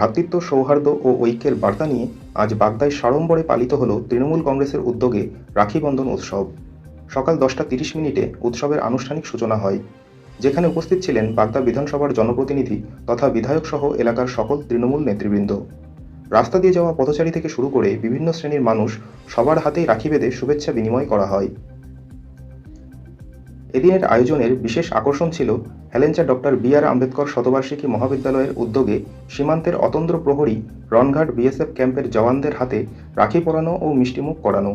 ভ্রাতৃত্ব, সৌহার্দ্য ও ঐক্যের বার্তা নিয়ে আজ বাগদায় সাড়ম্বরে পালিত হল তৃণমূল কংগ্রেসের উদ্যোগে রাখি বন্ধন উৎসব। সকাল দশটা তিরিশ মিনিটে উৎসবের আনুষ্ঠানিক সূচনা হয়। যেখানে উপস্থিত ছিলেন বাগদা বিধানসভার জনপ্রতিনিধি তথা বিধায়ক সহ এলাকার সকল তৃণমূল নেতৃবৃন্দ। রাস্তা দিয়ে যাওয়া পথচারী থেকে শুরু করে বিভিন্ন শ্রেণির মানুষ সবার হাতেই রাখি বেঁধে শুভেচ্ছা বিনিময় করা হয়। এদিনের আয়োজনের বিশেষ আকর্ষণ ছিল Helencha doctor B R Ambedkar শতবার্ষিকী মহাবিদ্যালয়ের উদ্যোগে সীমান্তের অতন্দ্র প্রহরী রনঘাট বিএসএফ ক্যাম্পের জওয়ানদের হাতে রাখি পরানো ও মিষ্টিমুখ করানো।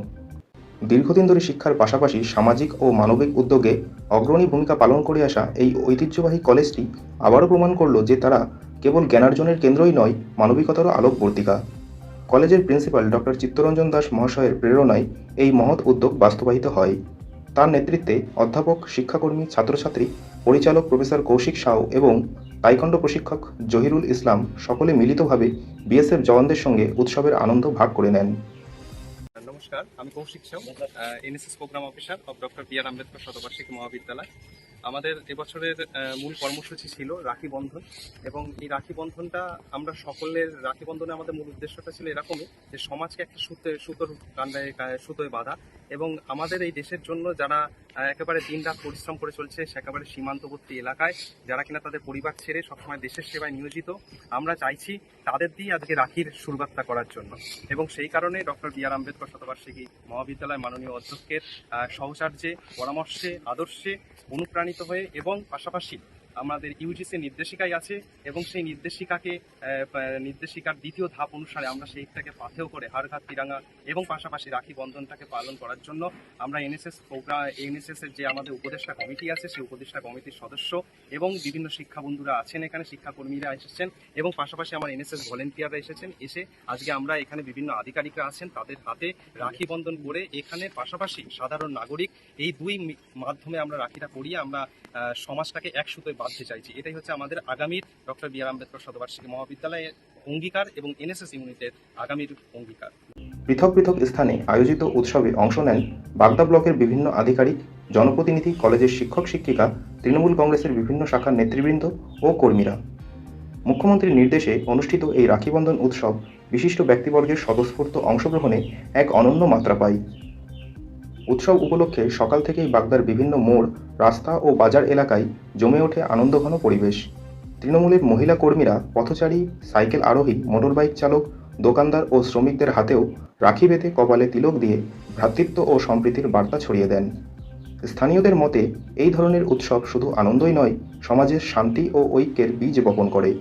দীর্ঘদিন ধরে শিক্ষার পাশাপাশি সামাজিক ও মানবিক উদ্যোগে অগ্রণী ভূমিকা পালন করে আসা এই ঐতিহ্যবাহী কলেজটি আবারও প্রমাণ করল যে তারা কেবল জ্ঞানার্জনের কেন্দ্রই নয়, মানবিকতারও আলোকবর্তিকা। কলেজের প্রিন্সিপাল ডক্টর চিত্তরঞ্জন দাস মহাশয়ের প্রেরণায় এই মহৎ উদ্যোগ বাস্তবায়িত হয়। তার নেতৃত্বে অধ্যাপক, শিক্ষাকর্মী, ছাত্রছাত্রী, পরিচালক প্রফেসর কৌশিক সাউ এবং তাইকন্ড প্রশিক্ষক জহিরুল ইসলাম সকলে মিলিতভাবে বিএসএফ জওয়ানদের সঙ্গে উৎসবের আনন্দ ভাগ করে নেন। নমস্কার, আমি Kaushik Sau NSS programme officer of doctor B R Ambedkar শতবার্ষিকী মহাবিদ্যালয়। আমাদের এবছরের মূল কর্মসূচি ছিল রাখি বন্ধন এবং এই রাখি বন্ধনটা আমরা সকলের, রাখি বন্ধনে আমাদের মূল উদ্দেশ্যটা ছিল এরকমই যে সমাজকে একটা সুতো, সুতোর কান্ডায় সুতোয় বাঁধা। এবং আমাদের এই দেশের জন্য যারা একেবারে দিনরাত পরিশ্রম করে চলছে একেবারে সীমান্তবর্তী এলাকায়, যারা কিনা তাদের পরিবার ছেড়ে সবসময় দেশের সেবায় নিয়োজিত, আমরা চাইছি তাদের দিয়ে আজকে রাখির শুরুবাতটা করার জন্য। এবং সেই কারণে ডক্টর বি আর আম্বেদকর শতবার্ষিকী মহাবিদ্যালয় মাননীয় অধ্যক্ষের সহচার্যে, পরামর্শে, আদর্শে অনুপ্রাণিত হয়ে এবং পাশাপাশি আমাদের ইউজিসি নির্দেশিকাই আছে এবং সেই নির্দেশিকাকে নির্দেশিকার দ্বিতীয় ধাপ অনুসারে আমরা সেইটাকে পাথেও করে হাড়ঘাট, তিরাঙ্গা এবং পাশাপাশি রাখি বন্ধনটাকে পালন করার জন্য আমরা এনএসএস প্রোগ্রাম এনএসএস এর যে আমাদের উপদেষ্টা কমিটি আছে সেই উপদেষ্টা কমিটির সদস্য এবং বিভিন্ন শিক্ষা বন্ধুরা আছেন এখানে, শিক্ষাকর্মীরা এসেছেন এবং পাশাপাশি আমার এনএসএস ভলেন্টিয়াররা এসেছেন। এসে আজকে আমরা এখানে বিভিন্ন আধিকারিকরা আছেন, তাদের হাতে রাখি বন্ধন করে এখানে পাশাপাশি সাধারণ নাগরিক এই দুই মাধ্যমে আমরা রাখিটা করিয়ে আমরা সমাজটাকে এক সুতোয় বাঁধতে চাইছি। এটাই হচ্ছে আমাদের আগামীর ডক্টর বি আর আম্বেদকর শতবার্ষিকী মহাবিদ্যালয়ের অঙ্গীকার এবং এনএসএস ইউনিটের আগামীর অঙ্গীকার। পৃথক পৃথক স্থানে আয়োজিত উৎসবে অংশ নেন বাগদা ব্লকের বিভিন্ন আধিকারিক, জনপ্রতিনিধি, কলেজের শিক্ষক, শিক্ষিকা, তৃণমূল কংগ্রেসের বিভিন্ন শাখার নেতৃবৃন্দ ও কর্মীরা। মুখ্যমন্ত্রীর নির্দেশে অনুষ্ঠিত এই রাখিবন্ধন উৎসব বিশিষ্ট ব্যক্তিবর্গের স্বতঃস্ফূর্ত অংশগ্রহণে এক অনন্য মাত্রা পায়। উৎসব উপলক্ষে সকাল থেকেই বাগদার বিভিন্ন মোড়, রাস্তা ও বাজার এলাকায় জমে ওঠে আনন্দঘন পরিবেশ। তৃণমূলের মহিলা কর্মীরা, পথচারী, সাইকেল আরোহী, মোটরবাইক চালক, দোকানদার ও শ্রমিকদের হাতেও রাখি বেঁধে কপালে তিলক দিয়ে ভ্রাতৃত্ব ও সম্প্রীতির বার্তা ছড়িয়ে দেন। স্থানীয়দের মতে, এই ধরনের উৎসব শুধু আনন্দই নয়, সমাজের শান্তি ও ঐক্যের বীজ বপন করে।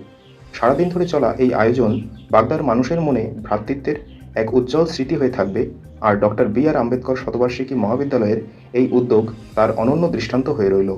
সারাদিন ধরে চলা এই আয়োজন বাগদার মানুষের মনে ভ্রাতৃত্বের এক উজ্জ্বল স্মৃতি হয়ে থাকবে। আর ডক্টর বি আর আম্বেদকর শতবার্ষিকী মহাবিদ্যালয়ের এই উদ্যোগ তার অনন্য দৃষ্টান্ত হয়ে রইল।